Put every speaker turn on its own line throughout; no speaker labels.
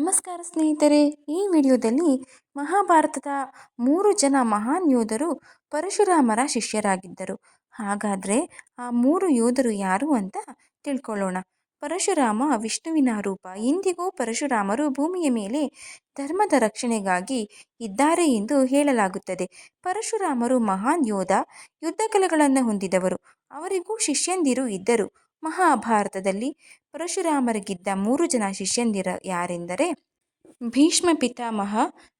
ನಮಸ್ಕಾರ ಸ್ನೇಹಿತರೆ. ಈ ವಿಡಿಯೋದಲ್ಲಿ ಮಹಾಭಾರತದ ಮೂರು ಜನ ಮಹಾನ್ ಯೋಧರು ಪರಶುರಾಮರ ಶಿಷ್ಯರಾಗಿದ್ದರು. ಹಾಗಾದರೆ ಆ ಮೂರು ಯೋಧರು ಯಾರು ಅಂತ ತಿಳ್ಕೊಳ್ಳೋಣ. ಪರಶುರಾಮ, ವಿಷ್ಣುವಿನ ರೂಪ, ಇಂದಿಗೂ ಪರಶುರಾಮರು ಭೂಮಿಯ ಮೇಲೆ ಧರ್ಮದ ರಕ್ಷಣೆಗಾಗಿ ಇದ್ದಾರೆ ಎಂದು ಹೇಳಲಾಗುತ್ತದೆ. ಪರಶುರಾಮರು ಮಹಾನ್ ಯೋಧ ಯುದ್ಧ ಕಲೆಗಳನ್ನು ಹೊಂದಿದವರು. ಅವರಿಗೂ ಶಿಷ್ಯಂದಿರು ಇದ್ದರು. ಮಹಾಭಾರತದಲ್ಲಿ ಪರಶುರಾಮರಿಗಿದ್ದ ಮೂರು ಜನ ಶಿಷ್ಯಂದಿರ ಯಾರೆಂದರೆ ಭೀಷ್ಮ ಪಿತಾಮಹ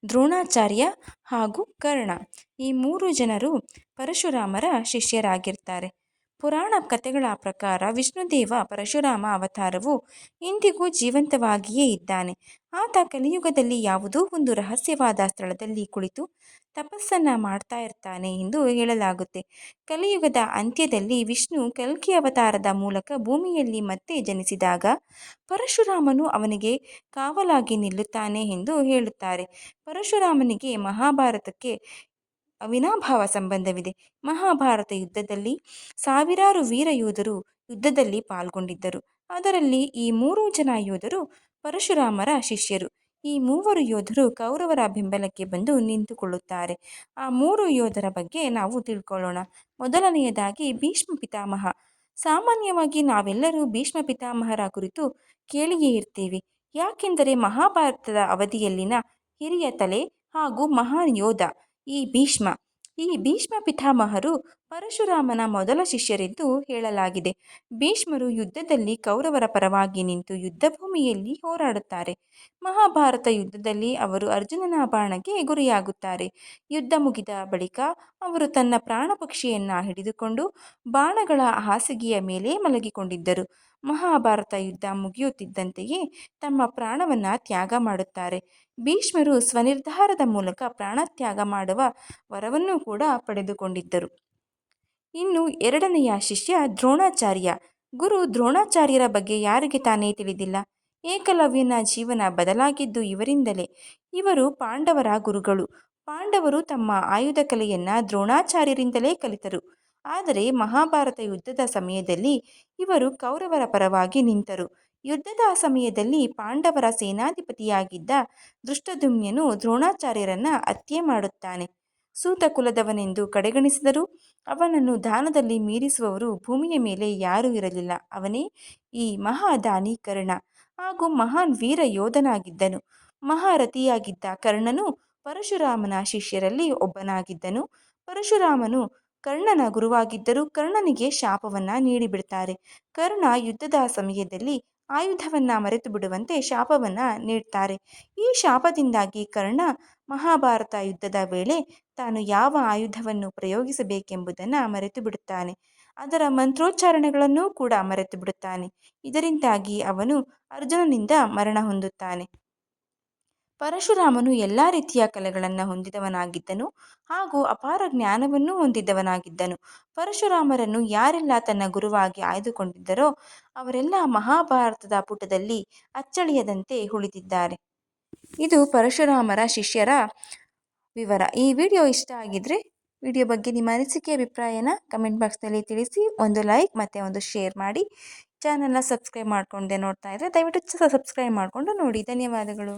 ದ್ರೋಣಾಚಾರ್ಯ ಹಾಗೂ ಕರ್ಣ. ಈ ಮೂರು ಜನರು ಪರಶುರಾಮರ ಶಿಷ್ಯರಾಗಿರ್ತಾರೆ. ಪುರಾಣ ಕಥೆಗಳ ಪ್ರಕಾರ ವಿಷ್ಣುದೇವ ಪರಶುರಾಮ ಅವತಾರವು ಇಂದಿಗೂ ಜೀವಂತವಾಗಿಯೇ ಇದ್ದಾನೆ. ಆತ ಕಲಿಯುಗದಲ್ಲಿ ಯಾವುದೋ ಒಂದು ರಹಸ್ಯವಾದ ಸ್ಥಳದಲ್ಲಿ ಕುಳಿತು ತಪಸ್ಸನ್ನು ಮಾಡ್ತಾ ಇರ್ತಾನೆ ಎಂದು ಹೇಳಲಾಗುತ್ತೆ. ಕಲಿಯುಗದ ಅಂತ್ಯದಲ್ಲಿ ವಿಷ್ಣು ಕಲ್ಕಿ ಅವತಾರದ ಮೂಲಕ ಭೂಮಿಯಲ್ಲಿ ಮತ್ತೆ ಜನಿಸಿದಾಗ ಪರಶುರಾಮನು ಅವನಿಗೆ ಕಾವಲಾಗಿ ನಿಲ್ಲುತ್ತಾನೆ ಎಂದು ಹೇಳುತ್ತಾರೆ. ಪರಶುರಾಮನಿಗೆ ಮಹಾಭಾರತಕ್ಕೆ ಅವಿನಾಭಾವ ಸಂಬಂಧವಿದೆ. ಮಹಾಭಾರತ ಯುದ್ಧದಲ್ಲಿ ಸಾವಿರಾರು ವೀರ ಯೋಧರು ಯುದ್ಧದಲ್ಲಿ ಪಾಲ್ಗೊಂಡಿದ್ದರು. ಅದರಲ್ಲಿ ಈ ಮೂರು ಜನ ಯೋಧರು ಪರಶುರಾಮರ ಶಿಷ್ಯರು. ಈ ಮೂವರು ಯೋಧರು ಕೌರವರ ಬೆಂಬಲಕ್ಕೆ ಬಂದು ನಿಂತುಕೊಳ್ಳುತ್ತಾರೆ. ಆ ಮೂರು ಯೋಧರ ಬಗ್ಗೆ ನಾವು ತಿಳ್ಕೊಳ್ಳೋಣ. ಮೊದಲನೆಯದಾಗಿ ಭೀಷ್ಮ ಪಿತಾಮಹ. ಸಾಮಾನ್ಯವಾಗಿ ನಾವೆಲ್ಲರೂ ಭೀಷ್ಮ ಪಿತಾಮಹರ ಕುರಿತು ಕೇಳಿಯೇ ಇರ್ತೇವೆ. ಯಾಕೆಂದರೆ ಮಹಾಭಾರತದ ಅವಧಿಯಲ್ಲಿನ ಹಿರಿಯ ತಲೆ ಹಾಗೂ ಮಹಾನ್ ಯೋಧ ಈ ಭೀಷ್ಮ. ಈ ಭೀಷ್ಮ ಪಿತಾಮಹರು ಪರಶುರಾಮನ ಮೊದಲ ಶಿಷ್ಯರೆಂದು ಹೇಳಲಾಗಿದೆ. ಭೀಷ್ಮರು ಯುದ್ಧದಲ್ಲಿ ಕೌರವರ ಪರವಾಗಿ ನಿಂತು ಯುದ್ಧಭೂಮಿಯಲ್ಲಿ ಹೋರಾಡುತ್ತಾರೆ. ಮಹಾಭಾರತ ಯುದ್ಧದಲ್ಲಿ ಅವರು ಅರ್ಜುನನ ಬಾಣಕ್ಕೆ ಗುರಿಯಾಗುತ್ತಾರೆ. ಯುದ್ಧ ಮುಗಿದ ಬಳಿಕ ಅವರು ತನ್ನ ಪ್ರಾಣ ಪಕ್ಷಿಯನ್ನು ಹಿಡಿದುಕೊಂಡು ಬಾಣಗಳ ಹಾಸಿಗೆಯ ಮೇಲೆ ಮಲಗಿಕೊಂಡಿದ್ದರು. ಮಹಾಭಾರತ ಯುದ್ಧ ಮುಗಿಯುತ್ತಿದ್ದಂತೆಯೇ ತಮ್ಮ ಪ್ರಾಣವನ್ನು ತ್ಯಾಗ ಮಾಡುತ್ತಾರೆ. ಭೀಷ್ಮರು ಸ್ವನಿರ್ಧಾರದ ಮೂಲಕ ಪ್ರಾಣತ್ಯಾಗ ಮಾಡುವ ವರವನ್ನು ಕೂಡ ಪಡೆದುಕೊಂಡಿದ್ದರು. ಇನ್ನು ಎರಡನೆಯ ಶಿಷ್ಯ ದ್ರೋಣಾಚಾರ್ಯ. ಗುರು ದ್ರೋಣಾಚಾರ್ಯರ ಬಗ್ಗೆ ಯಾರಿಗೆ ತಾನೇ ತಿಳಿದಿಲ್ಲ. ಏಕಲವ್ಯನ ಜೀವನ ಬದಲಾಗಿದ್ದು ಇವರಿಂದಲೇ. ಇವರು ಪಾಂಡವರ ಗುರುಗಳು. ಪಾಂಡವರು ತಮ್ಮ ಆಯುಧ ಕಲೆಯನ್ನು ದ್ರೋಣಾಚಾರ್ಯರಿಂದಲೇ ಕಲಿತರು. ಆದರೆ ಮಹಾಭಾರತ ಯುದ್ಧದ ಸಮಯದಲ್ಲಿ ಇವರು ಕೌರವರ ಪರವಾಗಿ ನಿಂತರು. ಯುದ್ಧದ ಸಮಯದಲ್ಲಿ ಪಾಂಡವರ ಸೇನಾಧಿಪತಿಯಾಗಿದ್ದ ದೃಷ್ಟದುಮ್ಯನು ದ್ರೋಣಾಚಾರ್ಯರನ್ನ ಹತ್ಯೆ ಮಾಡುತ್ತಾನೆ. ಸೂತ ಕುಲದವನೆಂದು ಕಡೆಗಣಿಸಿದರು ಅವನನ್ನು ದಾನದಲ್ಲಿ ಮೀರಿಸುವವರು ಭೂಮಿಯ ಮೇಲೆ ಯಾರೂ ಇರಲಿಲ್ಲ. ಅವನೇ ಈ ಮಹಾದಾನಿ ಕರ್ಣ ಹಾಗೂ ಮಹಾನ್ ವೀರ ಯೋಧನಾಗಿದ್ದನು. ಮಹಾರಥಿಯಾಗಿದ್ದ ಕರ್ಣನು ಪರಶುರಾಮನ ಶಿಷ್ಯರಲ್ಲಿ ಒಬ್ಬನಾಗಿದ್ದನು. ಪರಶುರಾಮನು ಕರ್ಣನ ಗುರುವಾಗಿದ್ದರೂ ಕರ್ಣನಿಗೆ ಶಾಪವನ್ನ ನೀಡಿಬಿಡ್ತಾರೆ. ಕರ್ಣ ಯುದ್ಧದ ಸಮಯದಲ್ಲಿ ಆಯುಧವನ್ನ ಮರೆತು ಬಿಡುವಂತೆ ಶಾಪವನ್ನ ನೀಡ್ತಾರೆ. ಈ ಶಾಪದಿಂದಾಗಿ ಕರ್ಣ ಮಹಾಭಾರತ ಯುದ್ಧದ ವೇಳೆ ತಾನು ಯಾವ ಆಯುಧವನ್ನು ಪ್ರಯೋಗಿಸಬೇಕೆಂಬುದನ್ನು ಮರೆತು ಬಿಡುತ್ತಾನೆ ಅದರ ಮಂತ್ರೋಚ್ಚಾರಣೆಗಳನ್ನೂ ಕೂಡ ಮರೆತು ಬಿಡುತ್ತಾನೆ ಇದರಿಂದಾಗಿ ಅವನು ಅರ್ಜುನನಿಂದ ಮರಣ ಹೊಂದುತ್ತಾನೆ. ಪರಶುರಾಮನು ಎಲ್ಲ ರೀತಿಯ ಕಲೆಗಳನ್ನು ಹೊಂದಿದವನಾಗಿದ್ದನು ಹಾಗೂ ಅಪಾರ ಜ್ಞಾನವನ್ನೂ ಹೊಂದಿದ್ದವನಾಗಿದ್ದನು ಪರಶುರಾಮರನ್ನು ಯಾರೆಲ್ಲ ತನ್ನ ಗುರುವಾಗಿ ಆಯ್ದುಕೊಂಡಿದ್ದರೋ ಅವರೆಲ್ಲ ಮಹಾಭಾರತದ ಪುಟದಲ್ಲಿ ಅಚ್ಚಳಿಯದಂತೆ ಉಳಿದಿದ್ದಾರೆ. ಇದು ಪರಶುರಾಮರ ಶಿಷ್ಯರ ವಿವರ. ಈ ವಿಡಿಯೋ ಇಷ್ಟ ಆಗಿದ್ರೆ ವಿಡಿಯೋ ಬಗ್ಗೆ ನಿಮ್ಮ ಅನಿಸಿಕೆ, ಅಭಿಪ್ರಾಯನ ಕಮೆಂಟ್ ಬಾಕ್ಸ್ನಲ್ಲಿ ತಿಳಿಸಿ, ಒಂದು ಲೈಕ್ ಮತ್ತು ಒಂದು ಶೇರ್ ಮಾಡಿ. ಚಾನಲ್ನ ಸಬ್ಸ್ಕ್ರೈಬ್ ಮಾಡಿಕೊಂಡೆ ನೋಡ್ತಾ ಇದ್ದರೆ ದಯವಿಟ್ಟು ಸಬ್ಸ್ಕ್ರೈಬ್ ಮಾಡಿಕೊಂಡು ನೋಡಿ. ಧನ್ಯವಾದಗಳು.